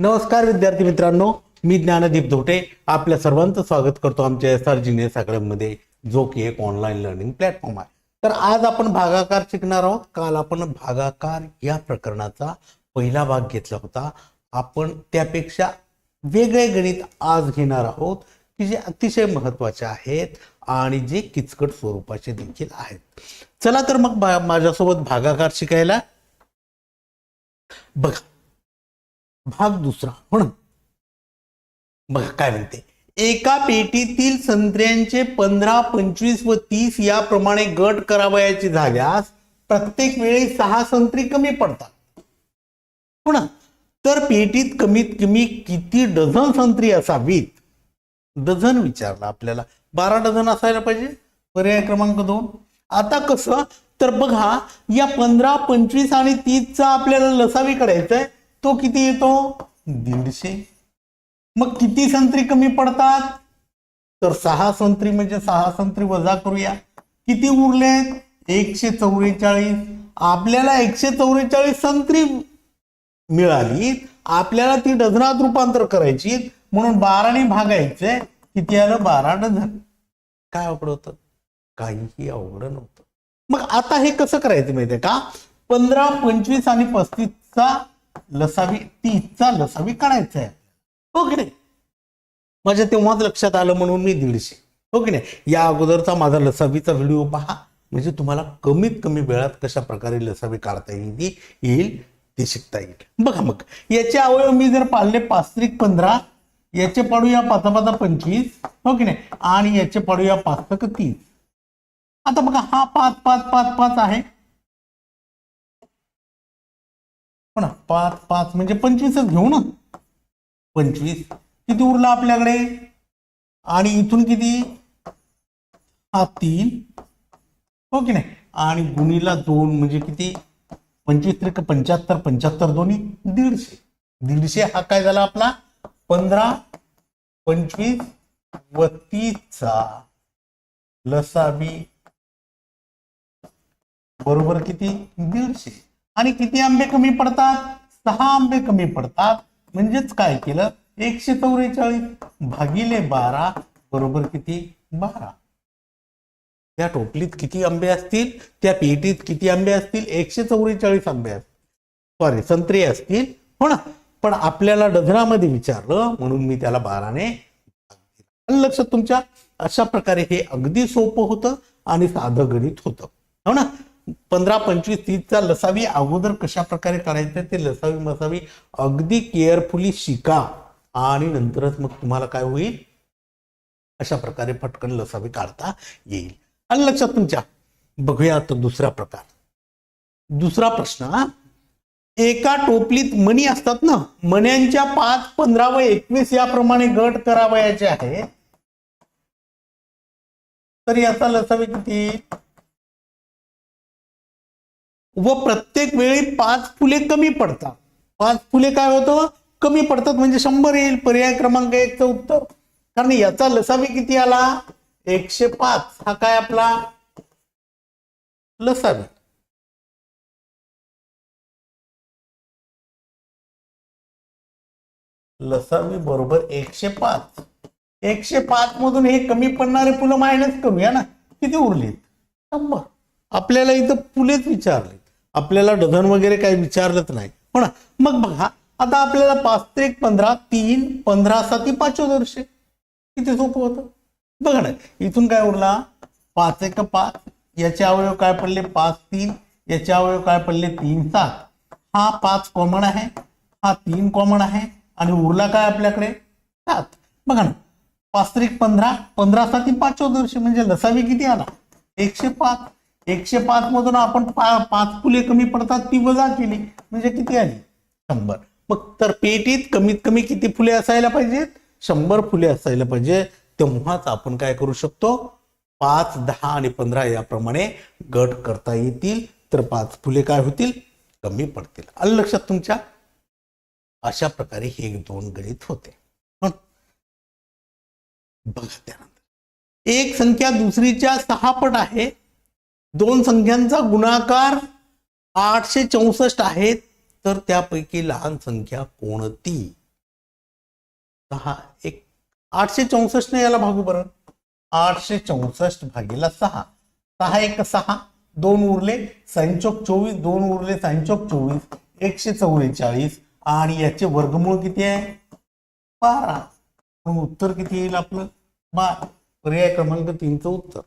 नमस्कार विद्यार्थी मित्रांनो मी ज्ञानदीप धोटे. आपल्या सर्वांचं स्वागत करतो आमच्या एस आर जिनियस अकॅडमीमध्ये जो की एक ऑनलाईन लर्निंग प्लॅटफॉर्म आहे. तर आज आपण भागाकार शिकणार आहोत. काल आपण भागाकार या प्रकरणाचा पहिला भाग घेतला होता. आपण त्यापेक्षा वेगळे गणित आज घेणार आहोत की जे अतिशय महत्त्वाचे आहेत आणि जे किचकट स्वरूपाचे देखील आहेत. चला तर मग माझ्यासोबत भागाकार शिकायला. बघा भाग दुसरा. म्हणून बघा काय म्हणते. एका पेटीतील संत्र्यांचे पंधरा पंचवीस व तीस याप्रमाणे गट करावयाचे झाल्यास प्रत्येक वेळी सहा संत्री कमी पडतात. हो ना? तर पेटीत कमीत कमी किती डझन संत्री असावीत? डझन विचारला आपल्याला. बारा डझन असायला पाहिजे? पर्याय क्रमांक दोन. आता कसं? तर बघा या पंधरा पंचवीस आणि तीसचा आपल्याला लसावी काढायचा आहे तो किती येतो? दीडशे. मग किती संत्री कमी पडतात? तर सहा संत्री म्हणजे सहा संत्री वजा करूया. किती उरलेत एकशे चौवेचाळीस आपल्याला एकशे चौवेचाळीस संत्री मिळाली. आपल्याला ती डझनात रूपांतर करायची. म्हणून बाराने भागायचंय किती आलं? बारा डझन. काय अवघड होतं? काहीही अवघड नव्हतं. मग आता हे कसं करायचं माहितीये का? पंधरा पंचवीस आणि पस्तीसचा लसावी तीसचा लसावी काढायचा आहे हो की नाही? माझ्या तेव्हाच लक्षात आलं म्हणून मी दीडशे. हो की नाही? या अगोदरचा माझा लसावीचा व्हिडिओ पहा. म्हणजे तुम्हाला कमीत कमी वेळात कशा प्रकारे लसावी काढता येईल येईल ते शिकता येईल. बघा मग याचे अवयव मी जर पाळले पास्त्रिक पंधरा याचे पाडूया पाचा पाचा पंचवीस हो की नाही? आणि याचे पाडूया पाच तीस. आता बघा हा पाच पाच पाच पाच आहे. हो ना पाच पाच म्हणजे पंचवीसच घेऊ ना. पंचवीस. किती उरला आपल्याकडे? आणि इथून किती? हा तीन. हो की नाही? आणि गुणीला दोन म्हणजे किती? पंचवीस त्रिक पंच्याहत्तर पंच्याहत्तर दोन्ही दीडशे. दीडशे हा काय झाला आपला? पंधरा पंचवीस व तीसचा लसावी. बरोबर किती? दीडशे. आणि किती आंबे कमी पडतात? सहा आंबे कमी पडतात. म्हणजेच काय केलं? एकशे चौवेचाळीस भागिले बारा बरोबर किती? बारा. त्या टोपलीत किती आंबे असतील? त्या पेटीत किती आंबे असतील? एकशे चौवेचाळीस आंबे असतील. सॉरी संत्रे असतील. हो ना? पण आपल्याला डझनामध्ये विचारलं म्हणून मी त्याला बाराने लक्षात तुमच्या? अशा प्रकारे हे अगदी सोपं होतं आणि साधं गणित होतं. हो ना? पंधरा पंचवीस तीसचा लसावी अगोदर कशा प्रकारे करायचं ते लसावी मसावी अगदी केअरफुली शिका. आणि नंतरच मग तुम्हाला काय होईल? अशा प्रकारे पटकन लसावी काढता येईल. आणि लक्षात तुमच्या बघूया आता दुसरा प्रकार. दुसरा प्रश्न एका टोपलीत मणी असतात ना मण्यांच्या पाच पंधरा व एकवीस याप्रमाणे गट करावयाचे आहे. तर याचा लसावी किती? व प्रत्येक वेळी पाच फुले कमी पडतात. पाच फुले काय होतं? कमी पडतात म्हणजे शंभर येईल. पर्याय क्रमांक एकचं उत्तर. कारण याचा लसावी किती आला? एकशे पाच. हा काय आपला? लसावी. लसावी बरोबर एकशे पाच. एकशे पाच मधून हे कमी पडणारे फुलं मायनस करूया ना? किती उरलीत शंभर. आपल्याला इथं फुलेच विचारले आपल्याला डझन वगैरे काही विचारलंच नाही. हो ना मग बघा आता आपल्याला पाच ते एक पंधरा तीन पंधरा साती पाचोदर्शे किती सोपं होतं? बघा ना इथून काय उरला? पाच एक पाच. याचे अवयव काय पडले? पाच तीन. याचे अवयव काय पडले? तीन सात. हा पाच कॉमन आहे. हा तीन कॉमन आहे. आणि उरला काय आपल्याकडे? सात. बघा ना पाच त्रिक पंधरा. पंधरा साती पाचोदर्शे म्हणजे लसावी किती आला? एकशे पाच. एकशे पाच मधून आपण पाच फुले कमी पडतात ती वजा केली. म्हणजे किती आली? शंभर. मग तर पेटीत कमीत कमी किती फुले असायला पाहिजेत? शंभर फुले असायला पाहिजे. तेव्हाच आपण काय करू शकतो? पाच दहा आणि पंधरा याप्रमाणे गट करता येतील. तर पाच फुले काय होतील? कमी पडतील. आलं लक्षात तुमच्या? अशा प्रकारे हे दोन गणित होते. बघा त्यानंतर. एक संख्या दुसरीच्या सहा पट आहे. दोन संख्यांचा गुणाकार आठशे चौसष्ट आहेत तर त्यापैकी लहान संख्या कोणती? सहा एक आठशे चौसष्ट ने याला भागू बरं. आठशे चौसष्ट भागीला सहा. सहा एक सहा दोन उरले संचोक चोवीस दोन उरले संचोक चोवीस एकशे चौवेचाळीस आणि याचे वर्गमूळ किती आहे? बारा. उत्तर किती येईल आपलं? बारा. पर्याय क्रमांक तीनचं उत्तर.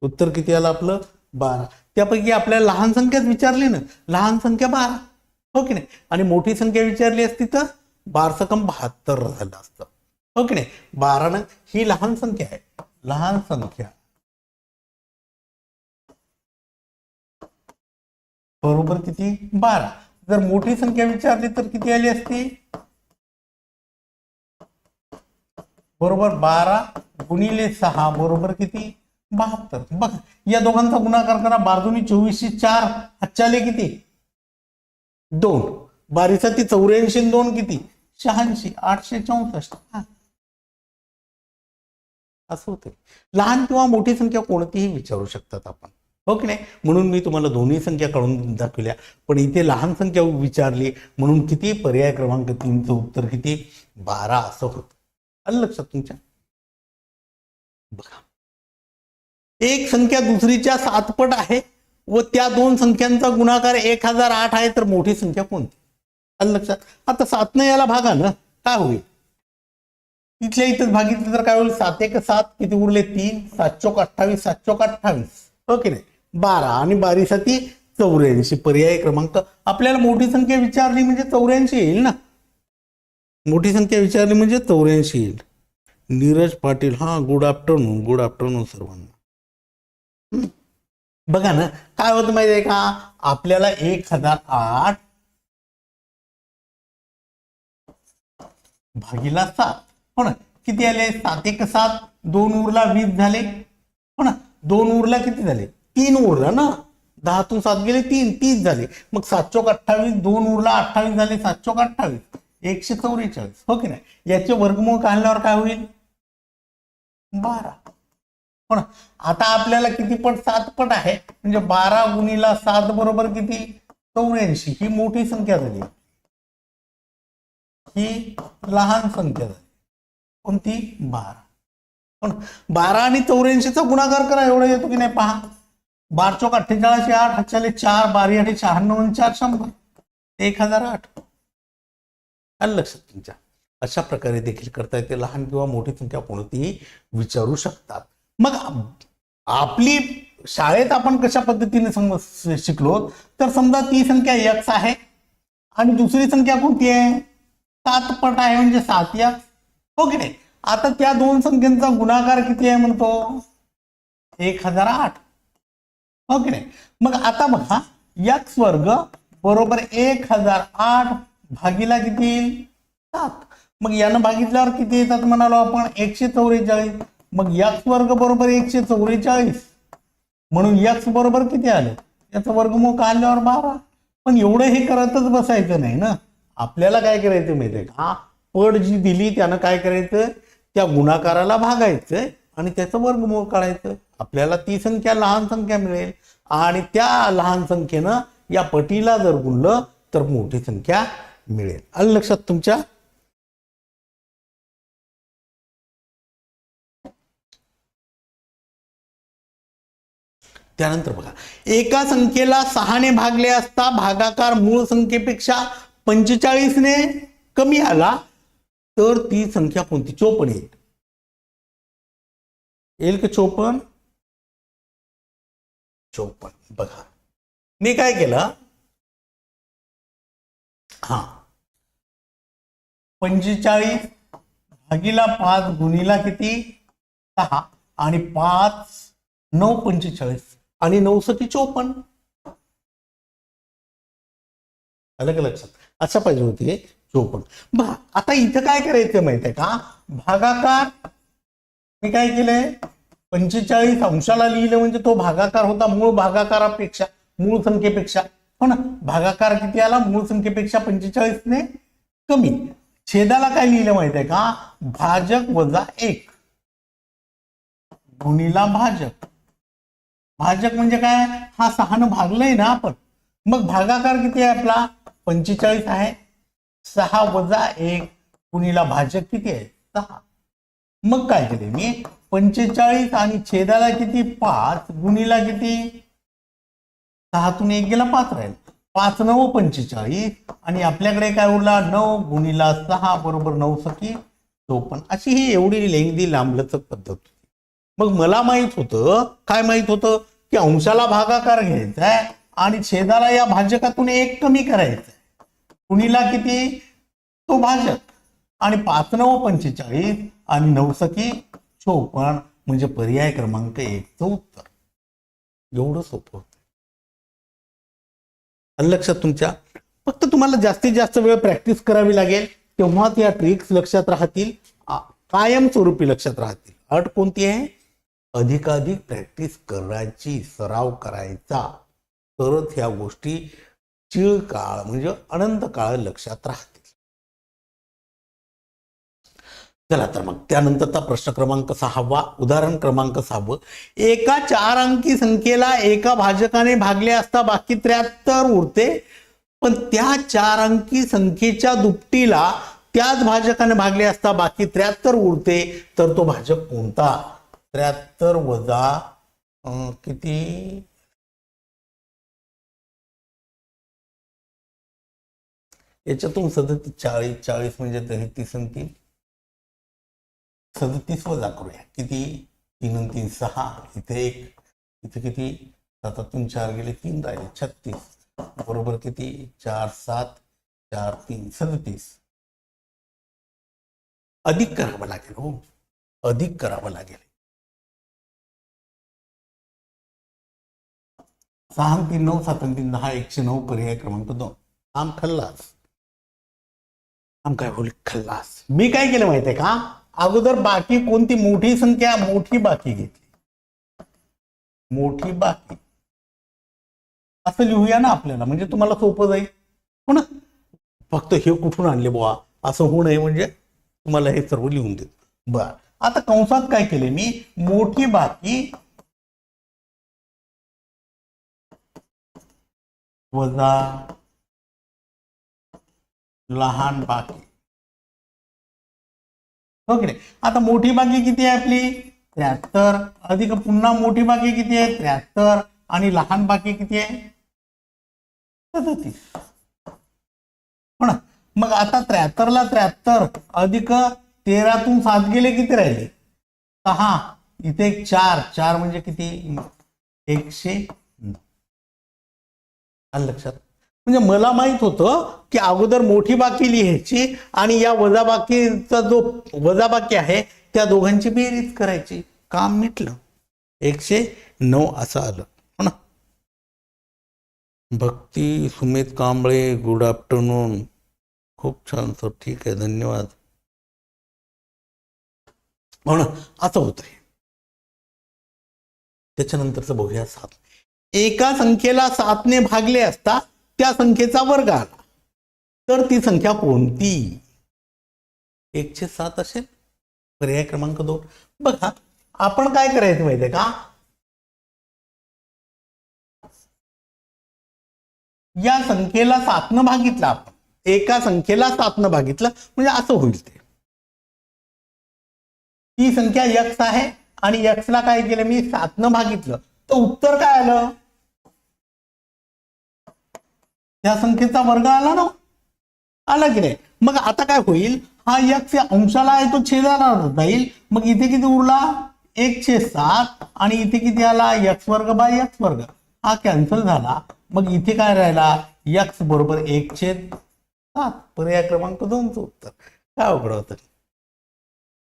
उत्तर किती आलं आपलं? बारा. त्यापैकी आपल्याला लहान संख्याच विचारली ना लहान संख्या बारा. हो की नाही? आणि मोठी संख्या विचारली असती तर बारसकम बहात्तर झालं असतं. हो की नाही? बारानं ही लहान संख्या आहे. लहान संख्या. बरोबर किती? बारा. जर मोठी संख्या विचारली तर किती आली असती? बरोबर बारा गुणिले सहा. बरोबर किती? बहात्तर. बघ या दोघांचा गुणाकार करा बारदुनी चोवीसशे चार हातच्याले किती? दोन. बारीचा ती चौऱ्याऐंशी दोन किती? शहाऐंशी आठशे चौसष्ट. असं होते लहान किंवा मोठी संख्या कोणतीही विचारू शकतात आपण. हो की नाही? म्हणून मी तुम्हाला दोन्ही संख्या काढून दाखवल्या पण इथे लहान संख्या विचारली म्हणून किती? पर्याय क्रमांक तीनचं उत्तर किती? बारा. असं होतं. आलं लक्षात तुमच्या? बघा. एक संख्या दुसरीच्या सातपट आहे व त्या दोन संख्यांचा गुणाकार एक हजार आठ आहे तर मोठी संख्या कोणती? आलं लक्षात? आता सातनं याला भागा ना काय होईल? तिथल्या इथं भागितलं तर काय होईल? सात एक सात किती उरले? तीन सात चौक अठ्ठावीस सात चोक अठ्ठावीस. हो नाही? बारा आणि बारीसाठी चौऱ्याऐंशी पर्याय क्रमांक. आपल्याला मोठी संख्या विचारली म्हणजे चौऱ्याऐंशी येईल ना? मोठी संख्या विचारली म्हणजे चौऱ्याऐंशी येईल. नीरज पाटील हा गुड आफ्टरनून गुड आफ्टरनून सर्वांना. बघा ना काय होतं माहिती आहे का? आपल्याला एक हजार आठ भागीला सात. हो ना? किती आले? सात एक सात. दोन उरला वीस झाले. हो ना? दोन उरला किती झाले? तीन उरला ना? दहातून सात गेले तीन तीस झाले. मग सात अठ्ठावीस दोन उरला अठ्ठावीस झाले सात चोक अठ्ठावीस. एकशे चौवेचाळीस. हो की नाही? याचे वर्गमूळ काढल्यावर काय होईल? बारा. हो ना आता आपल्याला किती पट सात पट आहे म्हणजे बारा गुणीला सात बरोबर किती? चौऱ्याऐंशी. ही मोठी संख्या झाली. ही लहान संख्या झाली. कोणती बारा. पण बारा आणि चौऱ्याऐंशीचा गुणाकार करा एवढा येतो की नाही पहा. बार चौक अठ्ठेचाळीसशे आठ हातच्याले चार बारी आणि शहाण्णव चार शंभर. एक हजार आठ. लक्षात तुमच्या? अशा प्रकारे देखील करता येते. लहान किंवा मोठी संख्या कोणतीही विचारू शकतात. मग आपली शाळेत आपण कशा पद्धतीने सम- शिकलो तर समजा ती संख्या यक्स आहे आणि दुसरी संख्या कोणती आहे? सात पट आहे म्हणजे सात यक्स हो ओके नाही? आता त्या दोन संख्यांचा गुणाकार किती आहे म्हणतो? एक हजार आठ. हो ओके नाही? मग आता बघा यक्स वर्ग बरोबर एक हजार आठ भागीला किती येईल? सात. मग यानं भागितल्यावर किती येतात म्हणालो आपण? एकशे चौवेचाळीस मग यक्स वर्ग बरोबर एकशे चौवेचाळीस. म्हणून यक्स बरोबर किती आलं? याचं वर्गमूळ काढल्यावर बारा? पण एवढं हे करतच बसायचं नाही ना. आपल्याला काय करायचं माहितीये का? पड जी दिली त्यानं काय करायचं? त्या गुणाकाराला भागायचं आणि त्याचं वर्गमूळ काढायचं. आपल्याला ती संख्या लहान संख्या मिळेल. आणि त्या लहान संख्येनं या पटीला जर गुणलं तर मोठी संख्या मिळेल. आलं लक्षात तुमच्या? त्यानंतर बघा एका संख्येला सहाने भागले असता भागाकार मूळ संख्येपेक्षा पंचेचाळीसने कमी आला तर ती संख्या कोणती? चोपन्न येईल. येईल का चोपन्न? चोपन्न. बघा. मी काय केलं? हा. पंचेचाळीस भागीला पाच गुणीला किती? सहा. आणि पाच नऊ पंचेचाळीस. आणि नऊ सती चोपन्न आलं का लक्षात? असं पाहिजे होते चोपन्न आता इथं काय करायचं माहिती आहे का? भागाकार मी काय केलंय? पंचेचाळीस अंशाला लिहिलं म्हणजे तो भागाकार होता मूळ भागाकारापेक्षा मूळ संख्येपेक्षा. हो ना? भागाकार किती आला? मूळ संख्येपेक्षा पंचेचाळीसने कमी. छेदाला काय लिहिलं माहीत आहे का? भाजक वजा एक. गुणीला भाजक. भाजक म्हणजे काय? हा सहानं भागलंय ना आपण. मग भागाकार किती आहे आपला? पंचेचाळीस आहे. सहा वजा एक कुणीला भाजक किती आहे? सहा. मग काय केले मी? पंचेचाळीस आणि छेदाला किती? पाच. गुणीला किती? सहातून एक गेला पाच राहील. पाच नऊ पंचेचाळीस. आणि आपल्याकडे काय उरला? नऊ गुणीला सहा बरोबर नऊ सखी. चोपन्न अशी ही एवढी लेंगदी लांबलचक पद्धत. होती मग मला माहीत होतं काय माहीत होतं? की अंशाला भागाकार घ्यायचा आहे आणि छेदाला या भाजकातून एक कमी करायचा आहे. कुणीला किती? तो भाजक. आणि पाच नऊ पंचेचाळीस आणि नवसकी चोपण म्हणजे पर्याय क्रमांक एकचं उत्तर. एवढं सोपं होतं. लक्षात तुमच्या फक्त तुम्हाला जास्तीत जास्त वेळ प्रॅक्टिस करावी लागेल तेव्हाच या ट्रिक्स लक्षात राहतील कायमस्वरूपी लक्षात राहतील. अट कोणती आहे? अधिकाधिक प्रॅक्टिस करायची सराव करायचा. तरच ह्या गोष्टी चिळ काळ म्हणजे अनंत काळ लक्षात राहतील. चला तर मग त्यानंतरचा प्रश्न क्रमांक सहावा उदाहरण क्रमांक सहावं. एका चार अंकी संख्येला एका भाजकाने भागले असता बाकी त्र्याहत्तर उरते. पण त्या चार अंकी संख्येच्या दुपटीला त्याच भाजकाने भागले असता बाकी त्र्याहत्तर उरते. तर तो भाजक कोणता? त्र्याहत्तर वजा अं, किती? याच्यातून सदतीस चाळीस चाळीस म्हणजे तेहतीस आणि तीन. सदतीस वजा करूया. किती? तीन आणि तीन सहा. इथे एक इथे किती? सातातून चार गेले तीन राहिले छत्तीस. बरोबर किती? चार सात चार तीन सदतीस. अधिक करावं लागेल हो. अधिक करावं लागेल. सहा तीन नऊ सात तीन दहा एकशे नऊ पर्याय क्रमांक दोन. आम खल्लास. आम काय होईल खल्लास. मी काय केलं माहितीये का? अगोदर बाकी कोणती मोठी संख्या? मोठी बाकी घेतली. मोठी बाकी. असं लिहूया ना आपल्याला. म्हणजे तुम्हाला सोपं जाईल. हो ना? फक्त हे कुठून आणले बुवा? असं होऊ नये म्हणजे तुम्हाला हे सर्व लिहून देत. बर. आता कंसात काय केले मी? मोठी बाकी वजा लहान बाकी. हो ओके आता मोठी बाकी किती आहे आपली? त्र्याहत्तर. अधिक पुन्हा मोठी बाकी किती आहे? त्र्याहत्तर. आणि लहान बाकी किती आहे? सदतीस. हो ना? मग आता त्र्याहत्तरला त्र्याहत्तर. अधिक तेरातून सात गेले किती राहिले? सहा. इथे चार. चार म्हणजे किती? एकशे आलं लक्षात. म्हणजे मला माहीत होतं की अगोदर मोठी बाकी लिहायची आणि या वजाबाकीचा जो वजाबाकी आहे त्या दोघांची बेरीज करायची. काम मिटलं. एकशे नऊ असं आलं. हो ना? Bhakti Sumit Kamble good afternoon. खूप छान सर. ठीक आहे. धन्यवाद. हो असं होतंय. त्याच्यानंतरचं बघूया सात एका संख्येला सातने भागले असता त्या संख्येचा वर्ग आला. तर ती संख्या कोणती? एकशे सात असेल. पर्याय क्रमांक दोन. बघा आपण काय करायचं माहितीये का? या संख्येला सातनं भागितलं आपण. एका संख्येला सातनं भागितलं म्हणजे असं होईल ते. ती संख्या यक्स आहे आणि यक्सला काय केलं मी? सातनं भागितलं. तर उत्तर काय आलं? त्या संख्येचा वर्ग आला ना? आला की नाही? मग आता काय होईल? हा यक्ष या अंशाला आहे तो छेदाला जाईल. मग इथे किती उरला? एकशे सात. आणि इथे किती आला? यक्ष वर्ग बाय यक्ष वर्ग. हा कॅन्सल झाला. मग इथे काय राहिला? यक्ष बरोबर एक छेद सात. पर्याय क्रमांक दोनचं उत्तर. काय उघड होतं?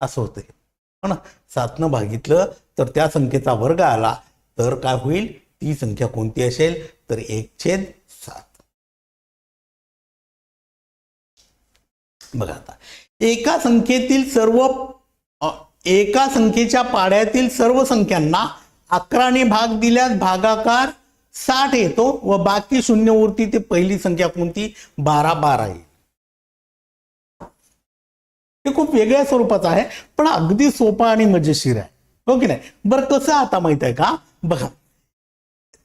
असं होतंय. हे. हो ना? सातनं भागितलं तर त्या संख्येचा वर्ग आला. तर काय होईल? ती संख्या कोणती असेल? तर एक छेद बघा आता. एका संख्येतील सर्व एका संख्येच्या पाड्यातील सर्व संख्यांना अकराने भाग दिल्यास भागाकार साठ येतो व बाकी शून्य उरती ते पहिली संख्या कोणती? बारा बारा येईल. हे खूप वेगळ्या स्वरूपाचं आहे पण अगदी सोपं आणि मजेशीर आहे. हो की नाही? बरं कसं आता माहीत आहे का? बघा.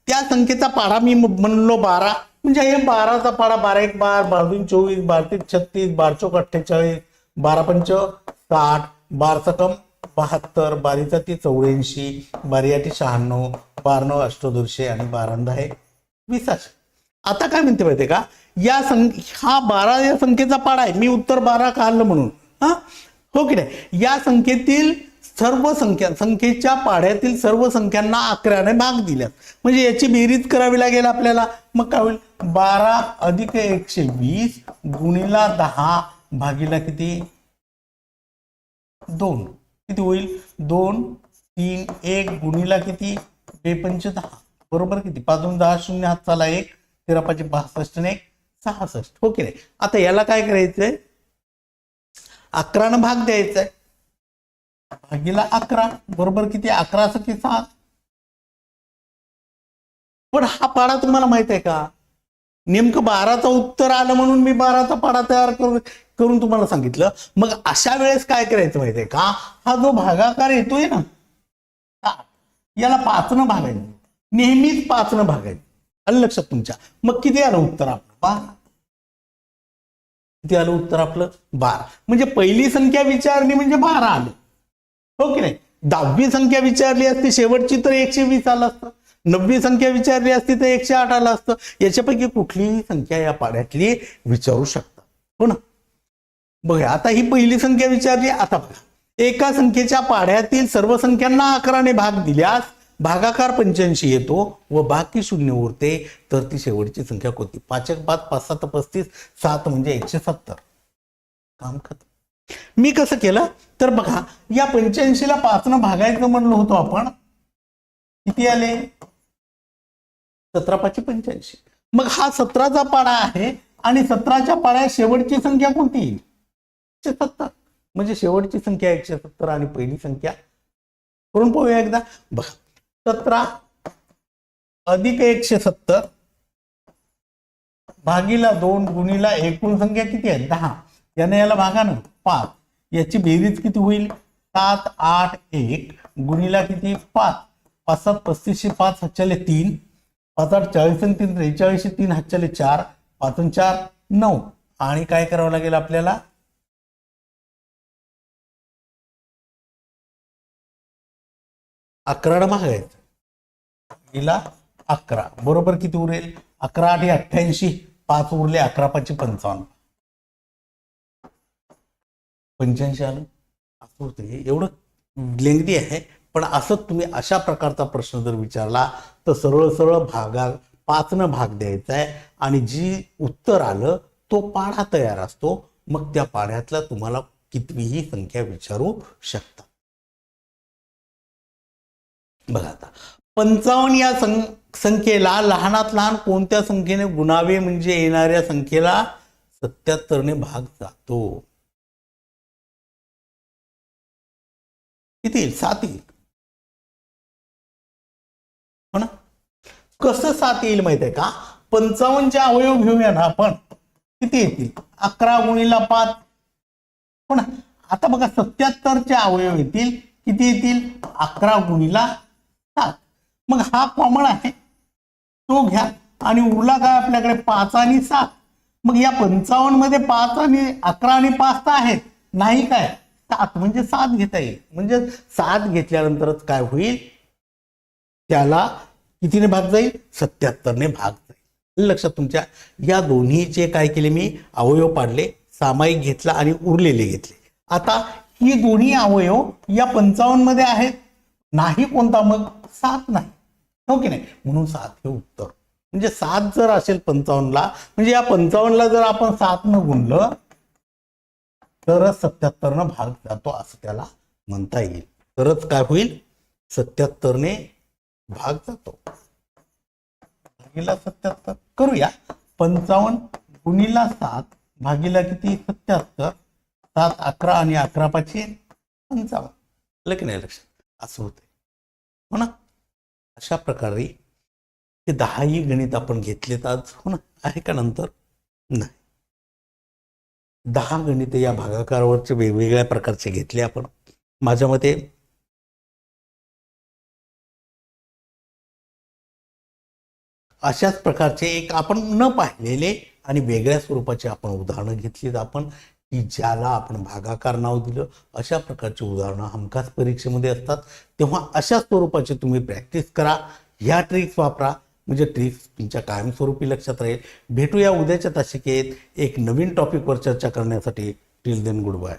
त्या संख्येचा पाडा मी म्हणलो बारा म्हणजे हे बाराचा पाडा बारा एक बार बारा दोन चोवीस बारा तीन छत्तीस बारा चौक अठ्ठेचाळीस बारा पंच साठ बार सकम बहात्तर बारीचा ती चौऱ्याऐंशी बारीआठी शहाण्णव बारनव अष्टदोरशे आणि बारांदा आहे विसाशे आता काय म्हणते माहिती का? या सं हा बारा या संख्येचा पाडा आहे. मी उत्तर बारा काढलं म्हणून. हा? हो की नाही? या संख्येतील सर्व संख्या संख्येच्या पाढ्यातील सर्व संख्यांना अकराने भाग दिल्यात. म्हणजे याची बेरीज करावी लागेल आपल्याला. मग काय होईल? बारा अधिक एकशे वीस गुणिला दहा भागीला किती? दोन. किती होईल? दोन तीन एक गुणिला किती? बेपंच दहा. बरोबर किती? पाचून दहा शून्य हात चाला एक. तेरा पाचशे बासष्ट आणि एक सहासष्ट. हो की नाही आता याला काय करायचंय? अकरानं भाग द्यायचा आहे भागीला अकरा बरोबर किती? अकरा की सात? पण हा पाडा तुम्हाला माहीत आहे का? नेमकं बाराचं उत्तर आलं म्हणून मी बाराचा पाडा तयार करून करून तुम्हाला सांगितलं. मग अशा वेळेस काय करायचं माहितीये का? हा जो भागाकार येतोय ना याला पाचनं भागायचं. नेहमीच पाचनं भागायचं. आलं लक्षात तुमच्या? मग किती आलं उत्तर आपलं? बारा. किती आलं उत्तर आपलं? बारा. म्हणजे पहिली संख्या विचारली म्हणजे बारा आलं. हो की नाही? दहावी संख्या विचारली असती शेवटची तर एकशे वीस आला असतं. नववी संख्या विचारली असती तर एकशे आठ आला असतं. याच्यापैकी कुठलीही संख्या या पाड्यातली विचारू शकता. हो ना? बघा आता ही पहिली संख्या विचारली आता बघा. एका संख्येच्या पाढ्यातील सर्व संख्यांना अकराने भाग दिल्यास भागाकार पंच्याऐंशी येतो व बाकी शून्य उरते तर ती शेवटची संख्या कोणती? पाच एक पाच पाच सात पस्तीस सात म्हणजे एकशे सत्तर. काम खतम. मी कसं केलं? तर बघा या पंच्याऐंशीला पाचनं भागायचं म्हणलो होतो आपण. किती आले? सतरा पाचशे पंच्याऐंशी. मग हा सतराचा पाडा आहे आणि सतराच्या पाड्या शेवटची संख्या कोणती? एकशे सत्तर. म्हणजे शेवटची संख्या एकशे सत्तर आणि पहिली संख्या. करून पाहूया एकदा. बघा सतरा अधिक एकशे सत्तर भागीला दोन गुणीला एकूण संख्या किती आहे? दहा. याने याला भागा ना पाच. याची बेरीज किती होईल? सात आठ एक. गुणीला किती? पाच. पाच सात पस्तीसशे पाच हच्चाले तीन. पाच आठ चाळीस आणि तीन त्रेचाळीसशे तीन हच्चाले चार. पाच चार नऊ. आणि काय करावं लागेल आपल्याला? अकराला मागायचं. हिला अकरा. बरोबर किती उरेल? अकरा आठ अठ्ठ्याऐंशी. पाच उरले अकरा पाचशे पंचावन्न. पंच्याऐंशी आलं. असं होतं. एवढं लेंगदी आहे. पण असं तुम्ही अशा प्रकारचा प्रश्न जर विचारला तर सरळ सरळ भागा पाचनं भाग द्यायचा आहे. आणि जी उत्तर आलं तो पाढा तयार असतो. मग त्या पाढ्यातला तुम्हाला कितवीही संख्या विचारू शकता. बघा आता. पंचावन्न या सं संख्येला लहानात लहान कोणत्या संख्येने गुणावे म्हणजे येणाऱ्या संख्येला सत्याहत्तरने भाग जातो. किती? येईल सात येईल. हो ना? कसं सात येईल माहीत आहे का? पंचावन्नचे अवयव घेऊया ना आपण. किती येतील? अकरा गुणीला पाच. हो ना? आता बघा सत्याहत्तरचे अवयव येतील. किती येतील? अकरा गुणीला सात. मग हा कॉमन आहे. तो घ्या. आणि उरला काय आपल्याकडे? पाच आणि सात. मग या पंचावन्नमध्ये पाच आणि अकरा आणि पाच तर आहेत. नाही काय? सात म्हणजे सात घेता येईल. म्हणजे सात घेतल्यानंतरच काय होईल? त्याला कितीने भाग जाईल? सत्याहत्तरने भाग जाईल. लक्षात तुमच्या या दोन्हीचे काय केले मी अवयव पाडले सामायिक घेतला आणि उरलेले घेतले. आता ही दोन्ही अवयव या पंचावन्नमध्ये आहेत. नाही कोणता मग? सात नाही. हो की नाही? म्हणून सात हे उत्तर. म्हणजे सात जर असेल पंचावन्नला म्हणजे या पंचावन्नला जर आपण सात न गुणलं तरच सत्याहत्तरनं भाग जातो असं त्याला म्हणता येईल. तरच काय होईल? सत्याहत्तरने भाग जातो. भागीला सत्याहत्तर. करूया. पंचावन्न गुणीला सात. भागीला किती? सत्याहत्तर. सात अकरा आणि अकरा पाचशे पंचावन्न. आलं की नाही लक्षात? असं होतंय. हो ना? अशा प्रकारे ते दहाही गणित आपण घेतलेत आज. हो ना? आहे का नंतर? नाही. दहा गणिते या भागाकारावरचे वेगवेगळ्या प्रकारचे घेतले आपण. माझ्या मते अशाच प्रकारचे एक आपण न पाहिलेले आणि वेगळ्या स्वरूपाची आपण उदाहरणं घेतलीत आपण की ज्याला आपण भागाकार नाव दिलं. अशा प्रकारची उदाहरणं हमखास परीक्षेमध्ये असतात. तेव्हा अशा स्वरूपाची तुम्ही प्रॅक्टिस करा. ह्या ट्रिक्स वापरा. म्हणजे ट्रिक्स तुमच्या कायमस्वरूपी लक्षात राहील. भेटूया उद्याच्या तासिकेत एक नवीन टॉपिकवर चर्चा करण्यासाठी. Till then good bye